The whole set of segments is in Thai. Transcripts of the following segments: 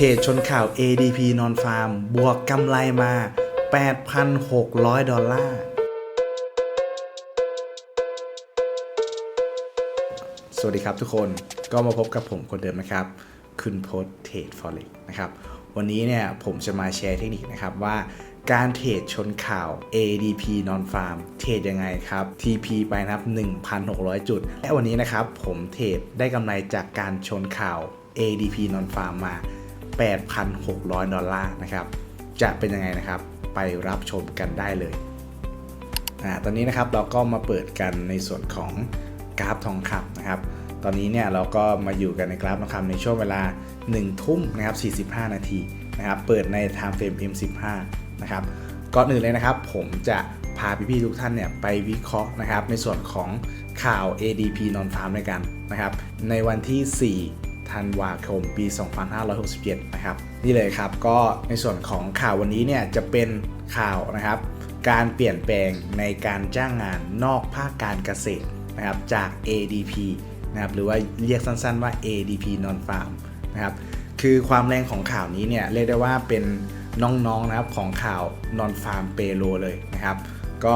เทรดชนข่าว ADP Non Farm บวกกำไรมา 8,600 ดอลลาร์ สวัสดีครับทุกคนก็มาพบกับผมคนเดิมนะครับ คุณพสเทรดฟอเร็กนะครับ วันนี้เนี่ยผมจะมาแชร์เทคนิคนะครับว่าการเทรดชนข่าว ADP Non Farm เทรดยังไงครับ TP ไปนะครับ 1,600 จุด และวันนี้นะครับผมเทรดได้กำไรจากการชนข่าว ADP Non Farm มา 8,600 ดอลลาร์นะครับ จะเป็นยังไงนะครับไปรับชมกันได้เลยอ่าตอนนี้นะครับเราก็มาเปิดกันในส่วนของกราฟทองคำนะครับ ตอนนี้เนี่ยเราก็มาอยู่กันในกราฟทองคำในช่วงเวลา 1 ทุ่มนะครับ45 นาทีนะครับเปิดใน time frame M15 นะครับก่อนอื่นเลยนะครับ ผมจะพาพี่ๆทุกท่านเนี่ยไปวิเคราะห์นะครับในส่วนของข่าว ADP Non Farm ด้วยกันนะครับในวันที่ 4 ธันวาคมปี 2567 นะครับ นี่เลยครับก็ในส่วนของข่าววันนี้เนี่ยจะเป็นข่าวนะครับ การเปลี่ยนแปลงในการจ้างงานนอกภาคการเกษตรนะครับจาก ADP นะครับหรือว่าเรียกสั้นๆว่า ADP Non Farm นะครับคือความแรงของข่าวนี้เนี่ยเรียกได้ว่าเป็นน้องๆนะครับของข่าว Non Farm Payroll เลยนะครับ ก็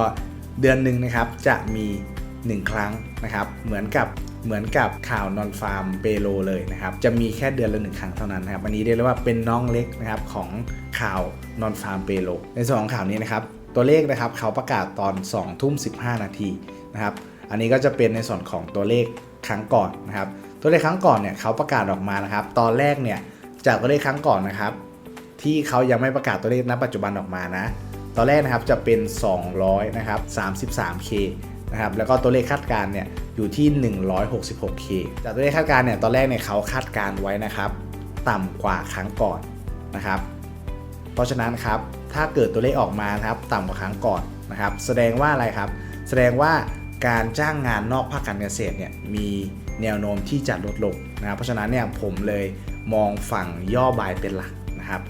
เดือนหนึ่งนะครับจะมี 1 ครั้งนะครับ เหมือนกับ เหมือนกับข่าวนอนฟาร์มเปโลเลยนะครับจะมีแค่เดือนละหนึ่งครั้งเท่านั้นนะครับอันนี้เรียกได้ว่าเป็นน้องเล็กนะครับของข่าวนอนฟาร์มเปโลในส่วนของข่าวนี้นะครับตัวเลขนะครับเขาประกาศตอน2ทุ่ม15 นาทีนะครับอันนี้ก็จะเป็นในส่วนของตัวเลขครั้งก่อนนะครับตัวเลขครั้งก่อนเนี่ยเขาประกาศออกมานะครับ ตอนแรกเนี่ยจากตัวเลขครั้งก่อนนะครับ ที่เขายังไม่ประกาศตัวเลขณปัจจุบันออกมานะ ตอนแรกนะครับจะเป็น 200นะครับ 33K นะครับแล้วก็ตัวเลขคาดการณ์เนี่ยอยู่ที่ 166K จากตัวเลขคาดการณ์เนี่ยตอนแรกเนี่ยเขาคาดการณ์ไว้นะครับ ต่ำกว่าครั้งก่อนนะครับ เพราะฉะนั้นครับถ้าเกิดตัวเลขออกมานะครับต่ำกว่าครั้งก่อนนะครับ แสดงว่าอะไรครับ แสดงว่าการจ้างงานนอกภาคการเกษตรเนี่ยมีแนวโน้มที่จะลดลงนะครับ เพราะฉะนั้นเนี่ยผมเลยมองฝั่งย่อบายเป็นหลักนะครับ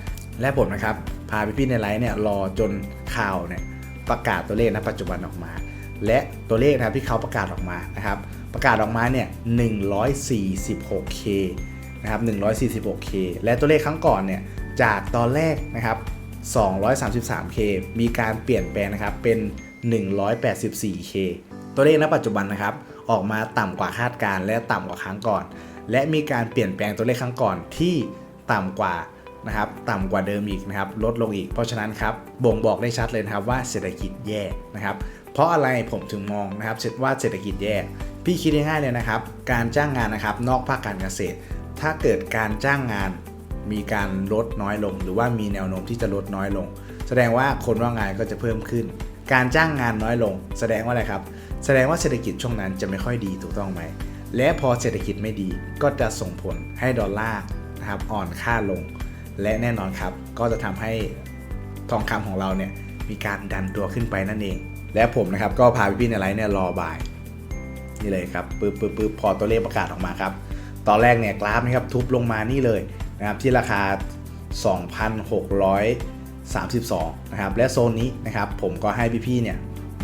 และผมนะครับพาพี่ๆในไลฟ์เนี่ยรอจนข่าวเนี่ยประกาศตัวเลขณปัจจุบันออกมา และตัวเลขนะครับที่เขาประกาศออกมานะครับ ประกาศออกมาเนี่ย 146K นะครับ 146K และตัวเลขครั้งก่อนเนี่ย จากตอนแรกนะครับ 233K มีการเปลี่ยนแปลงนะครับ เป็น 184K ตัวเลขณปัจจุบันนะครับ ออกมาต่ำกว่าคาดการณ์และต่ำกว่าครั้งก่อน และมีการเปลี่ยนแปลงตัวเลขครั้งก่อนที่ต่ำกว่านะครับต่ำกว่าเดิมอีกนะครับลดลงอีกเพราะฉะนั้นครับบ่งบอกได้ชัดเลยนะครับว่าเศรษฐกิจแย่นะครับ เพราะอะไรผมถึงมองนะครับว่าเศรษฐกิจแย่ พี่คิดง่ายๆเลยนะครับ การจ้างงานนะครับนอกภาคการเกษตร ถ้าเกิดการจ้างงานมีการลดน้อยลง หรือว่ามีแนวโน้มที่จะลดน้อยลง แสดงว่าคนว่างงานก็จะเพิ่มขึ้น การจ้างงานน้อยลง แสดงว่าอะไรครับ แสดงว่าเศรษฐกิจช่วงนั้นจะไม่ค่อยดีถูกต้องไหม และพอเศรษฐกิจไม่ดีก็จะส่งผลให้ดอลลาร์นะครับอ่อนค่าลง และแน่นอนครับก็จะทำให้ทองคำของเราเนี่ยมีการดันตัวขึ้นไปนั่นเอง และผมนะครับก็พาพี่ๆในไลน์เนี่ยรอบ่ายนี่เลยครับปึ๊บปึ๊บปึ๊บพอตัวเลขประกาศออกมาครับ ตอนแรกเนี่ยกราฟนะครับทุบลงมานี่เลยนะครับที่ราคา 2,632นะครับและโซนนี้นะครับผมก็ให้พี่ๆเนี่ย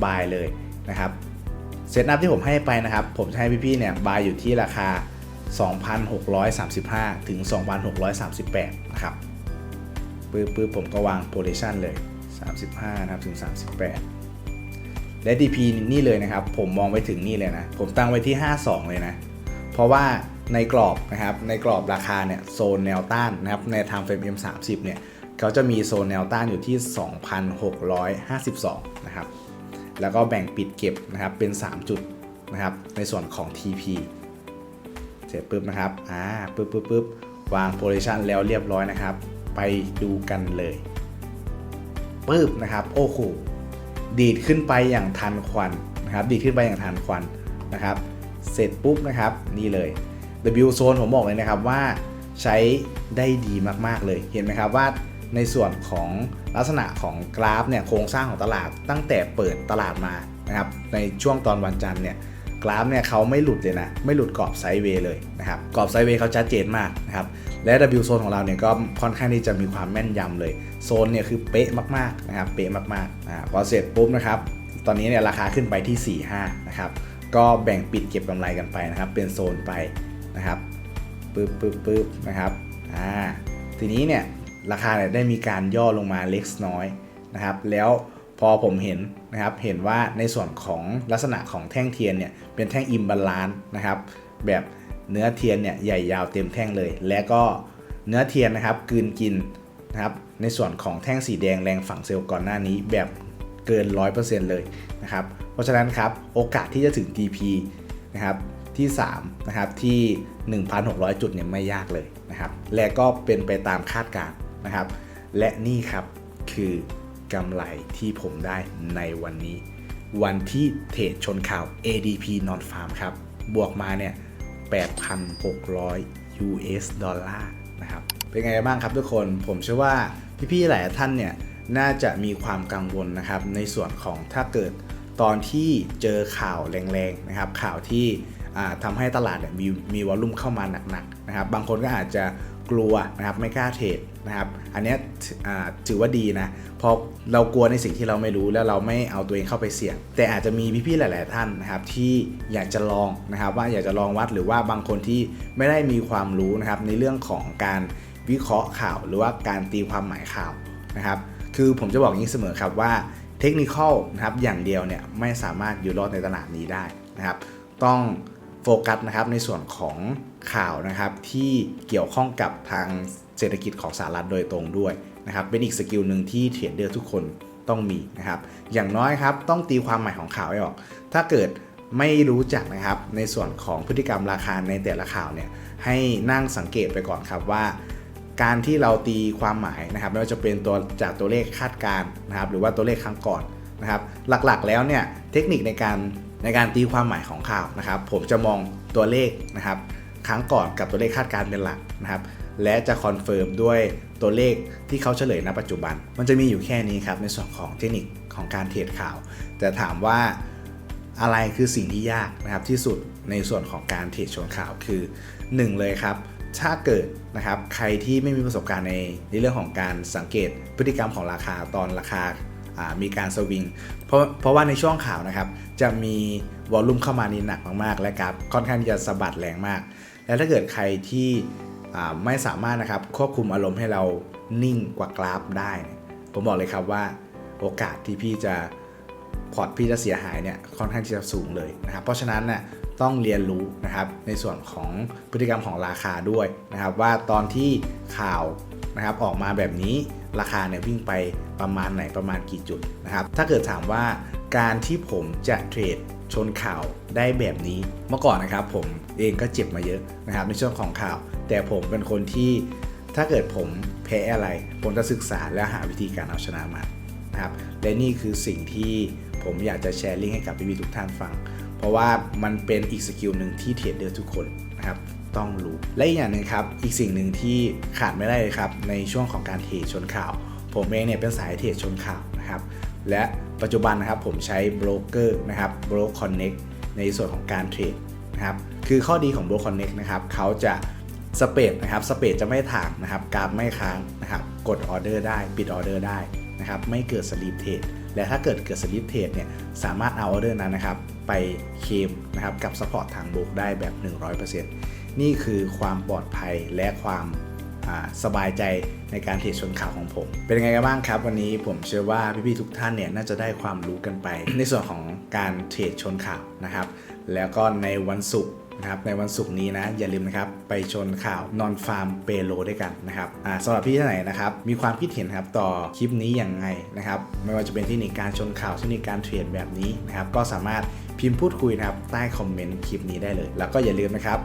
บายเลยนะครับเซตอัพที่ผมให้ไปนะครับ ผมจะให้พี่ๆเนี่ยบายอยู่ที่ราคา 2,635 ถึง 2,638 นะครับปื๊บปื๊บผมก็วางโพซิชันเลย 35 นะครับ ถึง 38 และ DP นี่เลยนะครับ ผมมองไปถึงนี่เลยนะ ผมตั้งไว้ที่ 52 เลยนะ เพราะว่าในกรอบนะครับ ในกรอบราคาเนี่ยโซนแนวต้านนะครับ ใน time frame M30 เนี่ยเขาจะมีโซนแนวต้านอยู่ที่ 2,652 นะครับ แล้วก็แบ่งปิดเก็บนะครับเป็น 3 จุดนะครับ ในส่วนของ TP เสร็จปุ๊บนะครับ อ่า ปุ๊บปุ๊บปุ๊บวางโพซิชันแล้วเรียบร้อยนะครับ ไปดูกันเลย ปุ๊บนะครับ โอ้โห ดีดขึ้นไปอย่างทันควันนะครับดีดขึ้นไปอย่างทันควันนะครับ เสร็จปุ๊บนะครับนี่เลย W zone ผมบอกเลยนะครับว่าใช้ได้ดีมากๆเลยเห็นไหมครับว่าในส่วนของลักษณะของกราฟเนี่ยโครงสร้างของตลาดตั้งแต่เปิดตลาดมานะครับในช่วงตอนวันจันทร์เนี่ยกราฟเนี่ยเขาไม่หลุดเลยนะไม่หลุดกรอบไซด์เวย์เลยนะครับกรอบไซด์เวย์เขาชัดเจนมากนะครับ และ W โซนของเราเนี่ยก็ค่อนข้างที่จะมีความแม่นยำเลย โซนเนี่ยคือเป๊ะมากๆนะครับเป๊ะมากๆอ่าพอเสร็จปุ๊บนะครับตอนนี้เนี่ยราคาขึ้นไปที่ 4-5นะครับก็แบ่งปิดเก็บกำไรกันไปนะครับ เป็นโซนไปนะครับปึ๊บปึ๊บปึ๊บนะครับอ่าทีนี้เนี่ยราคาเนี่ยได้มีการย่อลงมาเล็กน้อยนะครับ แล้วพอผมเห็นนะครับเห็นว่าในส่วนของลักษณะของแท่งเทียนเนี่ยเป็นแท่งอิมบาลานซ์นะครับแบบ เนื้อเทียนเนี่ยใหญ่ยาวเต็มแท่งเลย และก็เนื้อเทียนนะครับกืนกินนะครับในส่วนของแท่งสีแดงแรงฝังเซลล์ก่อนหน้านี้แบบเกิน 100%เลยนะครับเพราะฉะนั้นครับโอกาสที่จะถึง TP นะครับที่3นะครับที่ 1,600 จุดเนี่ยไม่ยากเลยนะครับและก็เป็นไปตามคาดการณ์นะครับ และนี่ครับคือกำไรที่ผมได้ในวันนี้ วันที่เทรดชนข่าว ADP Non Farm ครับบวกมาเนี่ย 8,600 US ดอลลาร์นะครับ เป็นไงบ้างครับทุกคน ผมเชื่อว่าพี่ๆหลายท่านเนี่ยน่าจะมีความกังวลนะครับ ในส่วนของถ้าเกิดตอนที่เจอข่าวแรงๆนะครับ ข่าวที่ทำให้ตลาดมีมีวอลลุ่มเข้ามาหนักๆนะครับ บางคนก็อาจจะ กลัวนะครับไม่กล้าเทรดนะครับอันนี้ถือว่าดีนะเพอเรากลัวในสิ่งที่เราไม่รู้แล้วเราไม่เอาตัวเองเข้าไปเสี่ยง แต่อาจจะมีพี่ๆหลาย ๆ ท่านนะครับที่อยากจะลองนะครับว่าอยากจะลองวัดหรือว่าบางคนที่ไม่ได้มีความรู้นะครับในเรื่องของการวิเคราะห์ข่าวหรือว่าการตีความหมายข่าวนะครับคือผมจะบอกอย่างนี้เสมอครับว่าเทคนิคนะครับอย่างเดียวเนี่ยไม่สามารถอยู่รอดในตลาดนี้ได้นะครับต้อง โฟกัสนะครับในส่วนของข่าวนะครับที่เกี่ยวข้องกับทางเศรษฐกิจของสหรัฐโดยตรงด้วยนะครับเป็นอีกสกิลหนึ่งที่เทรดเดอร์ทุกคนต้องมีนะครับอย่างน้อยครับต้องตีความหมายของข่าวให้ออก ถ้าเกิดไม่รู้จักนะครับในส่วนของพฤติกรรมราคาในแต่ละข่าวเนี่ยให้นั่งสังเกตไปก่อนครับว่า การที่เราตีความหมายนะครับไม่ว่าจะเป็นตัวจากตัวเลขคาดการณ์นะครับหรือว่าตัวเลขครั้งก่อนนะครับหลักๆแล้วเนี่ยเทคนิคในการ ในการตีความหมายของข่าวนะครับ ผมจะมองตัวเลขนะครับ ครั้งก่อนกับตัวเลขคาดการณ์เป็นหลักนะครับ และจะคอนเฟิร์มด้วยตัวเลขที่เขาเฉลยณปัจจุบัน มันจะมีอยู่แค่นี้ครับในส่วนของเทคนิคของการเทรดข่าว แต่ถามว่าอะไรคือสิ่งที่ยากนะครับที่สุดในส่วนของการเทรดชนข่าวคือ 1 เลยครับ ถ้าเกิดนะครับใครที่ไม่มีประสบการณ์ในในเรื่องของการสังเกตพฤติกรรมของราคาตอนราคาามีการสวิงเพราะเพราะว่าในช่วงข่าวนะครับ จะมีวอลลุ่มเข้ามานี่หนักมากๆและกราฟค่อนข้างที่จะสะบัดแรงมาก และถ้าเกิดใครที่ไม่สามารถนะครับควบคุมอารมณ์ให้เรานิ่งกว่ากราฟได้ ผมบอกเลยครับว่าโอกาสที่พี่จะพอร์ตพี่จะเสียหายเนี่ยค่อนข้างที่จะสูงเลยนะครับ เพราะฉะนั้นน่ยต้องเรียนรู้นะครับในส่วนของพฤติกรรมของราคาด้วยนะครับ ว่าตอนที่ข่าวนะครับออกมาแบบนี้ราคาเนี่ยวิ่งไปประมาณไหนประมาณกี่จุดนะครับ ถ้าเกิดถามว่า การที่ผมจะเทรดชนข่าวได้แบบนี้เมื่อก่อนนะครับ ผมเองก็เจ็บมาเยอะนะครับในช่วงของข่าว แต่ผมเป็นคนที่ถ้าเกิดผมแพ้อะไร ผมจะศึกษาและหาวิธีการเอาชนะมันนะครับและนี่คือสิ่งที่ผมอยากจะแชร์ลิงก์ให้กับพี่ๆทุกท่านฟัง เพราะว่ามันเป็นอีกสกิลหนึ่งที่เทรดเดอร์ทุกคนนะครับต้องรู้และอีกอย่างหนึ่งครับอีกสิ่งหนึ่งที่ขาดไม่ได้เลยครับในช่วงของการเทรดชนข่าว ผมเองเนี่ยเป็นสายเทรดชนข่าวนะครับและ ปัจจุบันนะครับผมใช้โบรกเกอร์นะครับ b r o Connect ในส่วนของการเทรดนะครับคือข้อดีของ b r o Connect นะครับเขาจะสเปดนะครับสเปดจะไม่ถางนะครับกราฟไม่ค้างนะครับกดออเดอร์ได้ปิดออเดอร์ได้นะครับไม่เกิดสลิปเทรดและถ้าเกิดเกิดสลิปเทรดเนี่ยสามารถเอาออเดอร์นั้นนะครับไปเคลมนะครับกับซัพพอร์ตทางโบรกได้แบบ 100%นี่คือความปลอดภัยและความ สบายใจในการเทรดชนข่าวของผม เป็นยังไงกันบ้างครับ วันนี้ผมเชื่อว่าพี่ๆทุกท่านเนี่ยน่าจะได้ความรู้กันไป ในส่วนของการเทรดชนข่าวนะครับ แล้วก็ในวันศุกร์นะครับในวันศุกร์นี้นะอย่าลืมนะครับไปชนข่าวนอนฟาร์มเปโลด้วยกันนะครับสำหรับพี่ท่านไหนนะครับมีความคิดเห็นครับต่อคลิปนี้อย่างไงนะครับไม่ว่าจะเป็นเที่นิคการชนข่าวเทคนิคการเทรดแบบนี้นะครับก็สามารถพิมพ์พูดคุยนะครับใต้คอมเมนต์คลิปนี้ได้เลย แล้วก็อย่าลืมนะครับ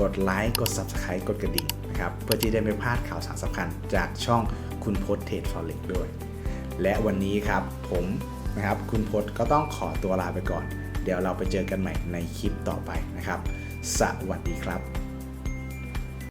กดไลค์กด Subscribe กดกระดิ่ง นะครับเพื่อที่ได้ไม่พลาดข่าวสารสำคัญจากช่องคุณพศเทรดฟอเร็กด้วย และวันนี้ครับผมนะครับคุณพศก็ต้องขอตัวลาไปก่อน เดี๋ยวเราไปเจอกันใหม่ในคลิปต่อไปนะครับ สวัสดีครับ